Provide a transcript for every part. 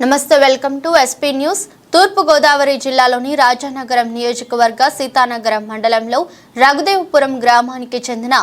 నమస్తే welcome to SP news. Thurpu Godavari జిల్లాలోని రాజానగరం నియోజకవర్గ సీతానగరం మండలంలో రఘుదేవపురం గ్రామానికి చెందిన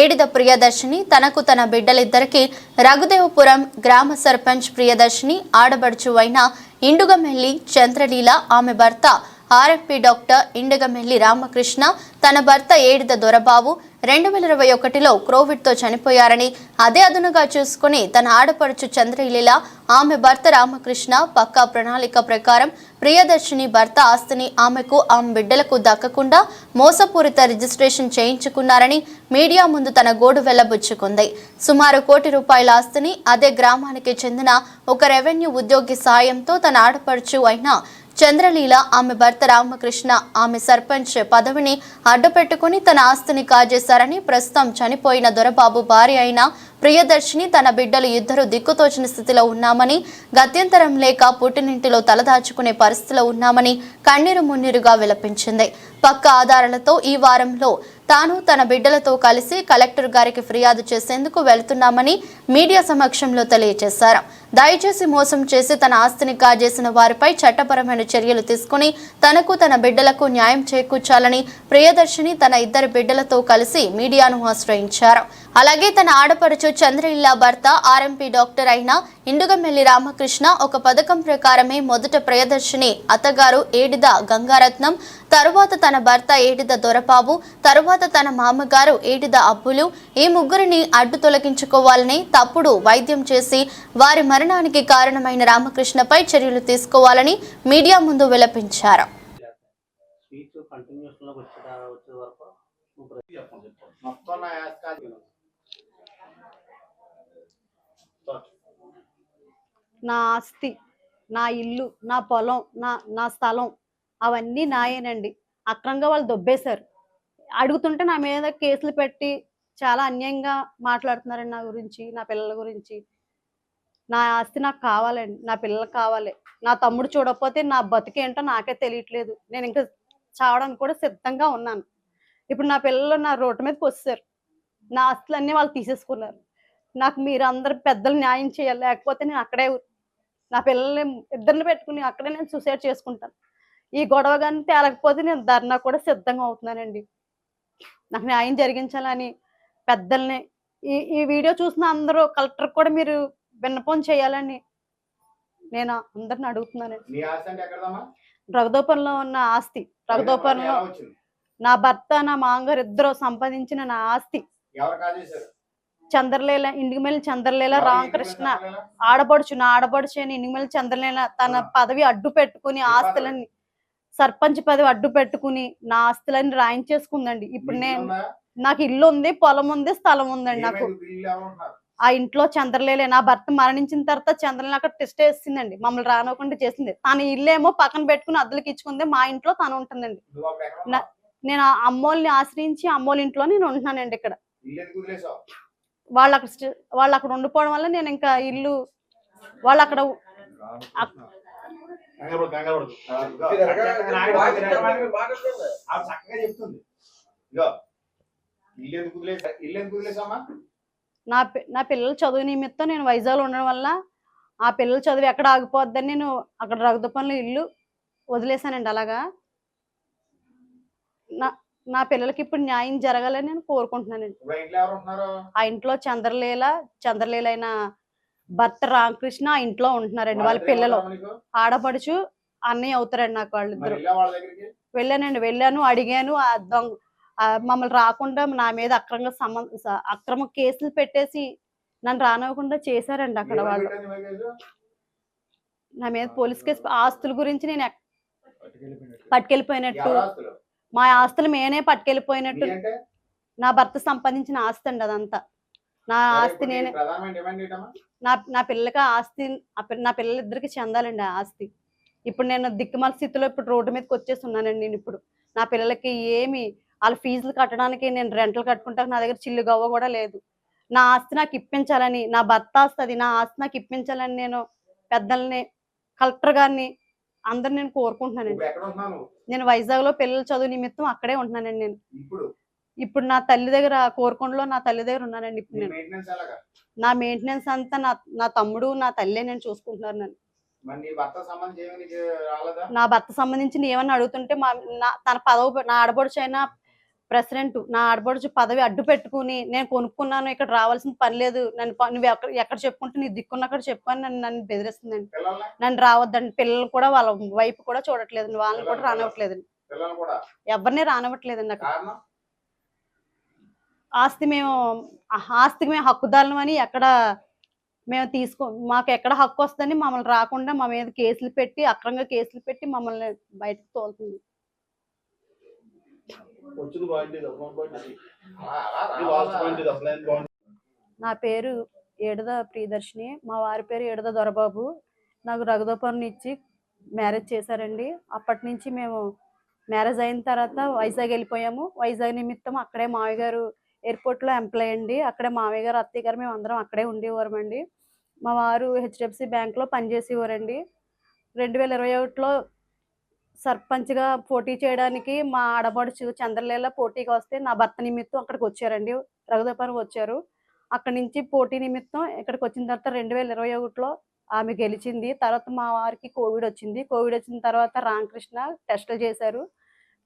ఏడిద ప్రియదర్శిని తనకు తన బిడ్డలిద్దరికి రఘుదేవపురం గ్రామ సర్పంచ్ ప్రియదర్శిని ఆడబడుచు అయిన ఇండుగమెల్లి చంద్రలీల ఆమె భర్త ఆర్ఎఫ్పి డాక్టర్ ఇండుగమెల్లి రామకృష్ణ తన భర్త ఏడిద దొరబాబు రెండు వేల ఇరవై ఒకటిలో కోవిడ్తో చనిపోయారని అదే అదునుగా చూసుకుని తన ఆడపడుచు చంద్రలీల ఆమె భర్త రామకృష్ణ పక్కా ప్రణాళిక ప్రకారం ప్రియదర్శిని భర్త ఆస్తిని ఆమెకు ఆమె బిడ్డలకు దక్కకుండా మోసపూరిత రిజిస్ట్రేషన్ చేయించుకున్నారని మీడియా ముందు తన గోడు వెళ్ళబుచ్చుకుంది సుమారు కోటి రూపాయల ఆస్తిని అదే గ్రామానికి చెందిన ఒక రెవెన్యూ ఉద్యోగి సాయంతో తన ఆడపడుచు అయిన చంద్రలీల ఆమె భర్త రామకృష్ణ ఆమె సర్పంచ్ పదవిని అడ్డుపెట్టుకుని తన ఆస్తిని కాజేశారని ప్రస్తుతం చనిపోయిన దొరబాబు భార్య అయిన ప్రియదర్శిని తన బిడ్డలు ఇద్దరు దిక్కుతోచిన స్థితిలో ఉన్నామని గత్యంతరం లేక పుట్టినింటిలో తలదాచుకునే పరిస్థితిలో ఉన్నామని కన్నీరు మున్నీరుగా విలపించింది. పక్క ఆధారాలతో ఈ వారంలో తాను తన బిడ్డలతో కలిసి కలెక్టర్ గారికి ఫిర్యాదు చేసేందుకు వెళ్తున్నామని మీడియా సమక్షంలో తెలియజేశారు. దయచేసి మోసం చేసి తన ఆస్తిని కాజేసిన వారిపై చట్టపరమైన చర్యలు తీసుకుని తనకు తన బిడ్డలకు న్యాయం చేకూర్చాలని ప్రియదర్శిని తన ఇద్దరు బిడ్డలతో కలిసి మీడియాను ఆశ్రయించారు. అలాగే తన ఆడపడుచు చంద్రలీల భర్త ఆర్ఎంపీ డాక్టర్ అయిన ఇండుగమెల్లి రామకృష్ణ ఒక పథకం ప్రకారమే మొదట ప్రియదర్శిని అత్తగారు ఏడిద గంగారత్నం తరువాత తన భర్త ఏడిద దొరబాబు తరువాత తన మామగారు ఏడిద అబ్బులు ఈ ముగ్గురిని అడ్డు తొలగించుకోవాలని తప్పుడు వైద్యం చేసి వారి మరణానికి కారణమైన రామకృష్ణపై చర్యలు తీసుకోవాలని మీడియా ముందు విలపించారు. మొత్తం నా ఆస్తి నా ఇల్లు నా పొలం నా నా స్థలం అవన్నీ నాయేనండి. అక్రంగా వాళ్ళు దొబ్బేశారు. అడుగుతుంటే నా మీద కేసులు పెట్టి చాలా అన్యాయంగా మాట్లాడుతున్నారండి నా గురించి నా పిల్లల గురించి. నా ఆస్తి నాకు కావాలండి నా పిల్లలకు కావాలి. నా తమ్ముడు చూడకపోతే నా బతికేంటో నాకే తెలియట్లేదు. నేను ఇంకా చావడానికి కూడా సిద్ధంగా ఉన్నాను. ఇప్పుడు నా పిల్లలు నా రోడ్డు మీదకి వస్తారు నా ఆస్తులన్నీ వాళ్ళు తీసేసుకున్నారు. నాకు మీరు అందరు పెద్దలు న్యాయం చేయాలి లేకపోతే నేను అక్కడే నా పిల్లల్ని ఇద్దరిని పెట్టుకుని అక్కడే నేను సూసైడ్ చేసుకుంటాను. ఈ గొడవ కానీ తేలకపోతే నేను ధర్నా కూడా సిద్ధంగా అవుతున్నానండి. నాకు న్యాయం జరిగించాలని పెద్దల్ని ఈ ఈ వీడియో చూసిన అందరూ కలెక్టర్ కూడా మీరు విన్నపం చేయాలని నేను అందరిని అడుగుతున్నానండి. రఘుదోపంలో ఉన్న ఆస్తి. రఘుదోపంలో నా భర్త నా మామగారు ఇద్దరు సంపాదించిన నా ఆస్తి. చంద్రలేల ఇండిమేలి చంద్రలేల రామకృష్ణ? ఆడపడుచు నా ఆడపడుచు అని ఇండిమేలి చంద్రలేల తన. పదవి అడ్డు పెట్టుకుని ఆస్తులని సర్పంచ్ పదవి అడ్డు పెట్టుకుని నా ఆస్తులని రాయించేసుకుందండి. ఇప్పుడు నేను? నాకు ఇల్లు ఉంది పొలం ఉంది స్థలం ఉందండి నాకు? ఆ ఇంట్లో చంద్రలేలే నా భర్త మరణించిన తర్వాత చంద్రలేల అక్కడ టెస్ట్ వేసిందండి. మమ్మల్ని రానివ్వకుండా చేసింది. తన ఇల్లు ఏమో పక్కన పెట్టుకుని అద్దెలకి ఇచ్చుకుంది మా ఇంట్లో తను ఉంటుందండి? నేను ఆ అమ్మోల్ని ఆశ్రయించి అమ్మోళ్ళ ఇంట్లో నేను ఉంటున్నానండి ఇక్కడ. వాళ్ళు అక్కడ వాళ్ళు అక్కడ ఉండిపోవడం వల్ల నేను ఇంకా ఇల్లు వాళ్ళు అక్కడ కంగారు పడు, కంగారు పడు. ఆ, ఇదిగో, చక్కగా నాగరాజు తిరగడం. ఆవిడ చక్కగా చెప్తుంది. ఇగో ఇల్లు ఎందుకు వదిలేసా? ఇల్లు ఎందుకు వదిలేసామా నా నా పిల్లల చదువు నిమిత్తం నేను వైజాగ్లో ఉండడం వల్ల ఆ పిల్లల చదువు ఎక్కడ ఆగిపోద్దని నేను అక్కడ రఘుదపంలో ఇల్లు వదిలేశానండి అలాగా. నా నా పిల్లలకి ఇప్పుడు న్యాయం జరగాలని నేను కోరుకుంటున్నానండి. ఆ ఇంట్లో చంద్రలీల చంద్రలీల అయిన భర్త రామకృష్ణ ఇంట్లో ఉంటున్నారండి వాళ్ళ పిల్లలు? ఆడపడుచు అన్నయ్య అవుతారండి నాకు వాళ్ళిద్దరు వెళ్ళానండి వెళ్ళాను అడిగాను ఆ దొంగ మమ్మల్ని రాకుండా నా మీద అక్రమంగా సంబంధ అక్రమ కేసులు పెట్టేసి నన్ను రానివ్వకుండా చేశారండి అక్కడ వాళ్ళు. నీ మీద పోలీస్ కేసు ఆస్తుల గురించి నేను పట్టుకెళ్ళిపోయినట్టు. మా ఆస్తులు మేనే పట్టుకెళ్ళిపోయినట్టు? నా భర్త సంపాదించిన ఆస్తి అండి అదంతా. నా ఆస్తి నేనే నా నా పిల్లలకి ఆస్తి నా పిల్లలిద్దరికి చెందాలండి ఆ ఆస్తి. ఇప్పుడు నేను దిక్కుమాల స్థితిలో ఇప్పుడు రోడ్డు మీదకి వచ్చేసి ఉన్నానండి నేను ఇప్పుడు. నా పిల్లలకి ఏమి వాళ్ళ ఫీజులు కట్టడానికి నేను రెంటలు కట్టుకుంటాను నా దగ్గర చిల్లు గవ్వ కూడా లేదు. నా ఆస్తి నాకు ఇప్పించాలని నా భర్త ఆస్తి అది నా ఆస్తి నాకు ఇప్పించాలని నేను పెద్దల్ని కలెక్టర్ గారిని అందరు నేను కోరుకుంటున్నానండి? నేను వైజాగ్లో పిల్లల చదువు నిమిత్తం అక్కడే ఉంటున్నానండి నేను. ఇప్పుడు నా తల్లి దగ్గర కోరుకొండలో నా తల్లి దగ్గర ఉన్నానండి ఇప్పుడు నేను. నా మెయింటెనెన్స్ అంతా నా నా తమ్ముడు నా తల్లే నేను చూసుకుంటున్నాను నేను మరి నీ భర్త సంబంధించి ఏమన్నా అడుగుతుంటే మా నా తన పదవి నా ఆడబడుచు అయిన ప్రెసిడెంట్ నా ఆడబడుచు పదవి అడ్డు పెట్టుకుని నేను కొనుక్కున్నాను ఇక్కడ రావాల్సిన పని లేదు. నన్ను నువ్వు ఎక్కడ ఎక్కడ చెప్పుకుంటే నీ దిక్కున్న అక్కడ చెప్పని నన్ను నన్ను బెదిరిస్తుందండి. నన్ను రావద్దండి. పిల్లలు కూడా వాళ్ళ వైపు కూడా చూడట్లేదండి. వాళ్ళని కూడా రానివ్వట్లేదండి. ఎవరిని రానివ్వట్లేదండి అక్కడ. ఆస్తి మేము ఆస్తికి మేము హక్కుదారులం అని ఎక్కడ మేము తీసుకో మాకు ఎక్కడ హక్కు వస్తుందని మమ్మల్ని రాకుండా మా మీద కేసులు పెట్టి అక్రంగా కేసులు పెట్టి మమ్మల్ని బయటకు తోలుతుంది. నా పేరు ఏడద ప్రియదర్శిని మా వారి పేరు ఏడద దొరబాబు. నాకు రఘుదోపర్ని ఇచ్చి మ్యారేజ్ చేశారండి. అప్పటి నుంచి మేము మ్యారేజ్ అయిన తర్వాత వైజాగ్ వెళ్ళిపోయాము. వైజాగ్ నిమిత్తం అక్కడే మామయ్య గారు ఎయిర్పోర్ట్లో ఎంప్లాయ్ అండి. అక్కడే మామయ్య గారు అత్తయ్య గారు మేము అందరం అక్కడే ఉండేవారమండి. మా వారు హెచ్డిఎఫ్సి బ్యాంక్లో పనిచేసేవారండి. రెండు వేల ఇరవై ఒకటిలో సర్పంచ్గా పోటీ చేయడానికి మా ఆడబడుచు చంద్రలేల పోటీకి వస్తే నా భర్త నిమిత్తం అక్కడికి వచ్చారండి. రఘుదోపరం వచ్చారు. అక్కడి నుంచి పోటీ నిమిత్తం ఇక్కడికి వచ్చిన తర్వాత రెండు వేల ఇరవై ఒకటిలో ఆమె గెలిచింది. తర్వాత మా వారికి కోవిడ్ వచ్చింది. కోవిడ్ వచ్చిన తర్వాత రామకృష్ణ టెస్టులు చేశారు.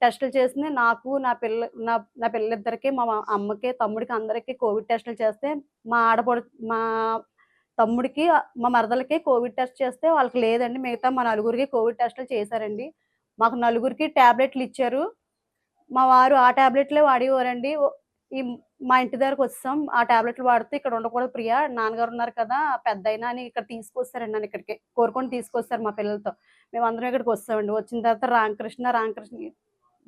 టెస్టులు చేసింది. నాకు నా పిల్ల నా నా పిల్లలిద్దరికి మా అమ్మకి తమ్ముడికి అందరికీ కోవిడ్ టెస్టులు చేస్తే మా ఆడపడు మా తమ్ముడికి మా మరదలకి కోవిడ్ టెస్ట్ చేస్తే వాళ్ళకి లేదండి. మిగతా మా నలుగురికి కోవిడ్ టెస్టులు చేశారండి. మాకు నలుగురికి ట్యాబ్లెట్లు ఇచ్చారు. మా వారు ఆ ట్యాబ్లెట్లే వాడేవారండి. ఈ మా ఇంటి దగ్గరకు వచ్చాం. ఆ టాబ్లెట్లు వాడితే ఇక్కడ ఉండకూడదు ప్రియా. నాన్నగారు ఉన్నారు కదా పెద్ద అయినా అని ఇక్కడ తీసుకొస్తారండి నన్ను ఇక్కడికి కోరుకొని తీసుకొస్తారు మా పిల్లలతో. మేము అందరం ఇక్కడికి వస్తామండి. వచ్చిన తర్వాత రామకృష్ణ రామకృష్ణ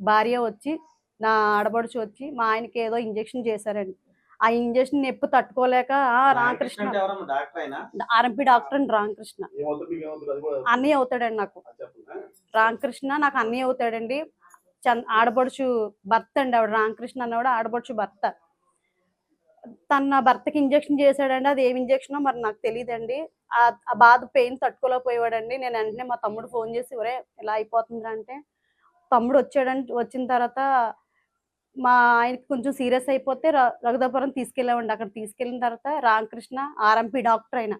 భార్య వచ్చి నా ఆడబడుచు వచ్చి మా ఆయనకి ఏదో ఇంజెక్షన్ చేశారండి. ఆ ఇంజెక్షన్ నొప్పి తట్టుకోలేక "ఆ, రామకృష్ణ అంటే ఎవరమ్మా? డాక్టర్ అయినా? ఆర్ఎంపీ డాక్టర్ అండి రామకృష్ణ. అన్నీ అవుతాడండి నాకు. రామకృష్ణ నాకు అన్నీ అవుతాడండి. చంద్ ఆడబడుచు భర్త అండి ఆవిడ. రామకృష్ణ అన్నవాడు ఆడబడుచు భర్త. తను నా భర్తకి ఇంజెక్షన్ చేశాడండి. అది ఏం ఇంజెక్షనో మరి నాకు తెలియదండి. ఆ ఆ బాధ పెయిన్ తట్టుకోలేకపోయాడండి నేను వెంటనే మా తమ్ముడు ఫోన్ చేసి ఒరే ఇలా అయిపోతుంది అంటే తమ్ముడు వచ్చాడని వచ్చిన తర్వాత మా ఆయనకి కొంచెం సీరియస్ అయిపోతే ర- రఘుదాపురం తీసుకెళ్ళామండి అక్కడ తీసుకెళ్ళిన తర్వాత రామకృష్ణ ఆర్ఎంపీ డాక్టర్ అయిన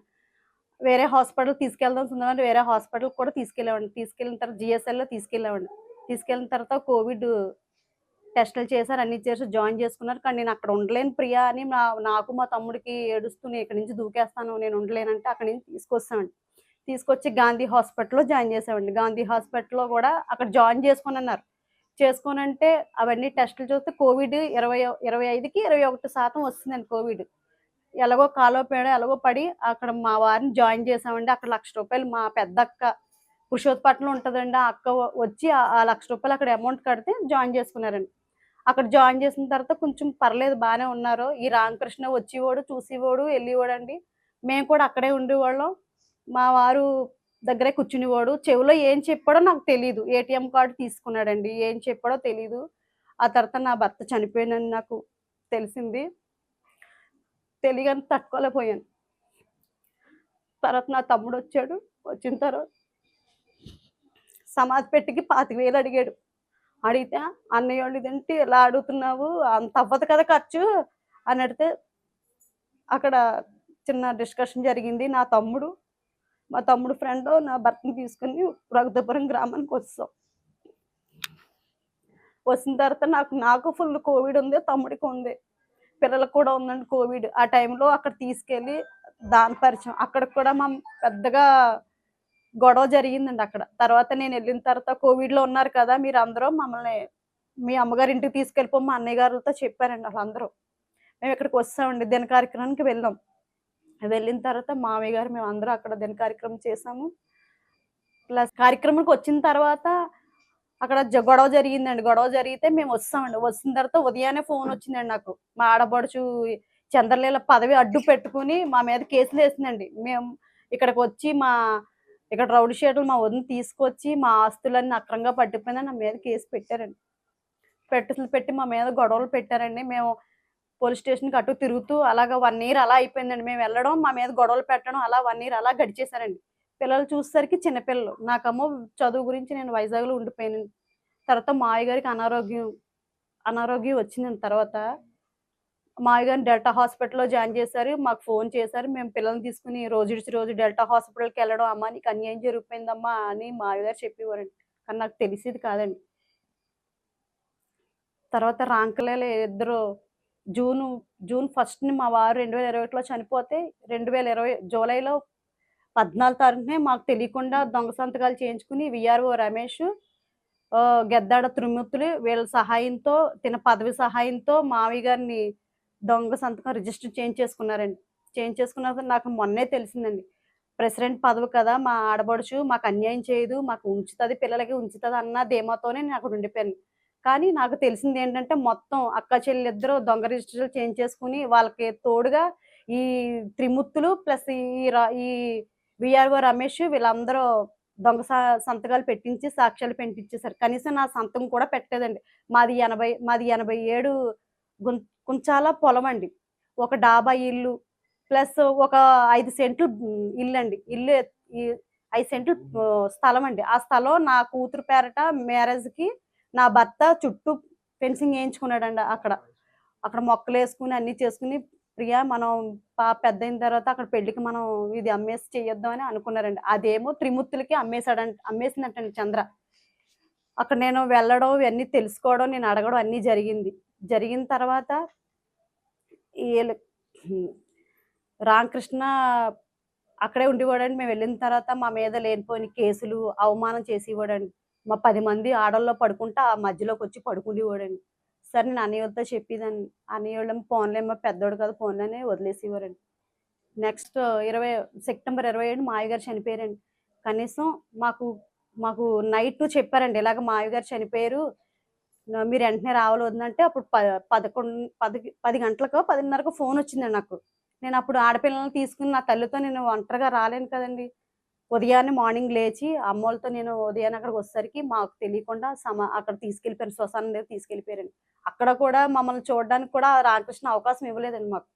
వేరే హాస్పిటల్ తీసుకెళ్దాం సుందరంటే వేరే హాస్పిటల్ కూడా తీసుకెళ్ళామండి తీసుకెళ్ళిన తర్వాత జిఎస్ఎల్లో తీసుకెళ్ళామండి తీసుకెళ్ళిన తర్వాత కోవిడ్ టెస్టులు చేశారు అన్ని చేసి జాయిన్ చేసుకున్నారు. కానీ నేను అక్కడ ఉండలేను ప్రియా అని నాకు మా తమ్ముడికి ఏడుస్తూ నేను ఇక్కడి నుంచి దూకేస్తాను నేను ఉండలేనంటే అక్కడి నుంచి తీసుకొస్తామండి తీసుకొచ్చి గాంధీ హాస్పిటల్లో జాయిన్ చేసామండి గాంధీ హాస్పిటల్లో కూడా అక్కడ జాయిన్ చేసుకుని అన్నారు చేసుకుని అంటే అవన్నీ టెస్టులు చూస్తే కోవిడ్ ఇరవై ఇరవై ఐదుకి ఇరవై ఒకటి శాతం వస్తుందండి కోవిడ్. ఎలాగో కాలో పేడ ఎలాగో పడి అక్కడ మా వారిని జాయిన్ చేసామండి అక్కడ లక్ష రూపాయలు మా పెద్ద అక్క పురుషోత్పట్నంలో ఉంటుందండి. ఆ అక్క వచ్చి ఆ ఆ లక్ష రూపాయలు అక్కడ అమౌంట్ కడితే జాయిన్ చేసుకున్నారండి. అక్కడ జాయిన్ చేసిన తర్వాత కొంచెం పర్లేదు బాగానే ఉన్నారు. ఈ రామకృష్ణ వచ్చేవాడు చూసేవాడు వెళ్ళేవాడు అండి మేము కూడా అక్కడే ఉండేవాళ్ళం. మా వారు దగ్గరే కూర్చునేవాడు చెవిలో ఏం చెప్పాడో నాకు తెలియదు ఏటీఎం కార్డు తీసుకున్నాడండి ఏం చెప్పాడో తెలియదు ఆ తర్వాత నా భర్త చనిపోయినని నాకు తెలిసింది. తెలియని తట్టుకోలేకపోయాను. తర్వాత నా తమ్ముడు వచ్చాడు వచ్చిన తర్వాత సమాధి పెట్టికి పాతిక వేలు అడిగాడు. అడిగితే అన్నయ్య వాళ్ళు ఇదేంటి ఎలా అడుగుతున్నావు? అంత అవ్వదు కదా ఖర్చు? అని అడిగితే అక్కడ చిన్న డిస్కషన్ జరిగింది నా తమ్ముడు మా తమ్ముడు ఫ్రెండ్ నా భర్తను తీసుకుని రఘుదపురం గ్రామానికి వస్తాం. వచ్చిన తర్వాత నాకు నాకు ఫుల్ కోవిడ్ ఉంది తమ్ముడికి ఉంది. పిల్లలకు కూడా ఉందండి కోవిడ్ ఆ టైంలో అక్కడ తీసుకెళ్ళి దాని పరిచయం. అక్కడ కూడా మా పెద్దగా గొడవ జరిగిందండి అక్కడ. తర్వాత నేను వెళ్ళిన తర్వాత కోవిడ్లో ఉన్నారు కదా మీరు అందరూ మమ్మల్ని మీ అమ్మగారి ఇంటికి తీసుకెళ్ళిపో మా అన్నయ్య గారితో చెప్పారండి వాళ్ళందరూ. మేము ఇక్కడికి వస్తామండి దిన కార్యక్రమానికి వెళ్ళాం వెళ్ళిన తర్వాత మామయ్య గారు మేము అందరూ అక్కడ దిన కార్యక్రమం చేసాము. ప్లస్ కార్యక్రమానికి వచ్చిన తర్వాత అక్కడ గొడవ జరిగిందండి. గొడవ జరిగితే మేము వస్తామండి. వచ్చిన తర్వాత ఉదయాన్నే ఫోన్ వచ్చిందండి నాకు. మా ఆడపడుచు చంద్రలీల పదవి అడ్డు పెట్టుకుని మా మీద కేసులు వేసిందండి. మేము ఇక్కడికి వచ్చి మా ఇక్కడ రౌడీ షేట్లు మా వదిన తీసుకొచ్చి మా ఆస్తులన్నీ అక్రంగా పట్టిపోయిందని నా మీద కేసు పెట్టారండి. పెట్టులు పెట్టి మా మీద గొడవలు పెట్టారండి. మేము పోలీస్ స్టేషన్కి అటు తిరుగుతూ అలాగా వన్ ఇయర్ అలా అయిపోయిందండి. మేము వెళ్ళడం మా మీద గొడవలు పెట్టడం అలా వన్ ఇయర్ అలా గడిచేశారండి. పిల్లలు చూసేసరికి చిన్నపిల్లలు. నాకమ్మో చదువు గురించి నేను వైజాగ్లో ఉండిపోయాను. తర్వాత మా గారికి అనారోగ్యం అనారోగ్యం వచ్చింది తర్వాత. మావి గారిని డెల్టా హాస్పిటల్లో జాయిన్ చేశారు. మాకు ఫోన్ చేశారు. మేము పిల్లల్ని తీసుకుని రోజు రోజు డెల్టా హాస్పిటల్కి వెళ్ళడం అమ్మా నీకు అన్యాయం జరిగిపోయిందమ్మా అని మావి గారు చెప్పేవారండి. కానీ నాకు తెలిసేది కాదండి. తర్వాత రాంకలేలు ఇద్దరు జూన్ జూన్ ఫస్ట్ని మా వారు రెండు వేల ఇరవై ఒకటిలో చనిపోతే రెండు వేల ఇరవై జూలైలో పద్నాలుగు తారీఖునే మాకు తెలియకుండా దొంగ సంతకాలు చేయించుకుని విఆర్ఓ రమేష్ గెద్దాడ త్రిమూర్తులు వీళ్ళ సహాయంతో తిన పదవి సహాయంతో మావి గారిని దొంగ సంతకం రిజిస్టర్ చేంజ్ చేసుకున్నారండి చేంజ్ నాకు మొన్నే తెలిసిందండి. ప్రెసిడెంట్ పదవి కదా మా ఆడబడుచు మాకు అన్యాయం చేయదు మాకు ఉంచుతుంది పిల్లలకి ఉంచుతుంది అన్న ధీమాతోనే నేను అక్కడ ఉండిపోయాను. కానీ నాకు తెలిసింది ఏంటంటే మొత్తం అక్క చెల్లిద్దరూ దొంగ రిజిస్టర్ చేంజ్ చేసుకుని వాళ్ళకి తోడుగా ఈ త్రిమూర్తులు ప్లస్ ఈ ఈ విఆర్ఓ రమేష్ వీళ్ళందరూ దొంగ సా- సంతకాలు పెట్టించి సాక్ష్యాలు పెట్టించేశారు కనీసం నా సంతకం కూడా పెట్టలేదండి. మాది ఎనభై మాది ఎనభై ఏడు కుంచాల పొలం అండి. ఒక డాబా ఇల్లు ప్లస్ ఒక ఐదు సెంట్లు ఇల్లు అండి ఇల్లు ఈ ఐదు సెంట్లు స్థలం అండి. ఆ స్థలం నా కూతురు పేరట మ్యారేజ్కి నా భర్త చుట్టూ ఫెన్సింగ్ వేయించుకున్నాడండి అక్కడ. అక్కడ మొక్కలు వేసుకుని అన్నీ చేసుకుని ప్రియా మనం పా పెద్ద అయిన తర్వాత అక్కడ పెళ్ళికి మనం ఇది అమ్మేసి చెయ్యొద్దాం అని అనుకున్నారండి. అదేమో త్రిమూర్తులకి అమ్మేశాడంట అమ్మేసిందంటండి చంద్ర. అక్కడ నేను వెళ్ళడం ఇవన్నీ తెలుసుకోవడం నేను అడగడం అన్నీ జరిగింది. జరిగిన తర్వాత వీళ్ళు రామకృష్ణ అక్కడే ఉండేవాడండి మేము వెళ్ళిన తర్వాత మా మీద లేనిపోయిన కేసులు అవమానం చేసేవాడండి మా పది మంది ఆడల్లో పడుకుంటే ఆ మధ్యలోకి వచ్చి పడుకునేవాడండి సరే నేను అన్నయ్యలతో చెప్పేదాన్ని. అన్నయ్యోళ్ళం ఫోన్లేమో పెద్దోడు కదా ఫోన్లోనే వదిలేసేవారండి. నెక్స్ట్ ఇరవై సెప్టెంబర్ ఇరవై ఏడు మాయగారు చనిపోయారండి. కనీసం మాకు మాకు నైట్ చెప్పారండి ఇలాగ మాయగారు చనిపోయారు మీరు వెంటనే రావాలి వద్దంటే అప్పుడు ప పదకొండు పది పది గంటలకు పదిన్నరకు ఫోన్ వచ్చిందండి నాకు. నేను అప్పుడు ఆడపిల్లల్ని తీసుకుని నా తల్లితో నేను ఒంటరిగా రాలేను కదండి. ఉదయాన్నే మార్నింగ్ లేచి అమ్మోళ్ళతో నేను ఉదయాన్నే అక్కడికి వచ్చేసరికి మాకు తెలియకుండా సమా అక్కడ తీసుకెళ్ళిపోయారు శ్మశానం దగ్గర తీసుకెళ్ళిపోయారండి. అక్కడ కూడా మమ్మల్ని చూడడానికి కూడా రామకృష్ణ అవకాశం ఇవ్వలేదండి మాకు.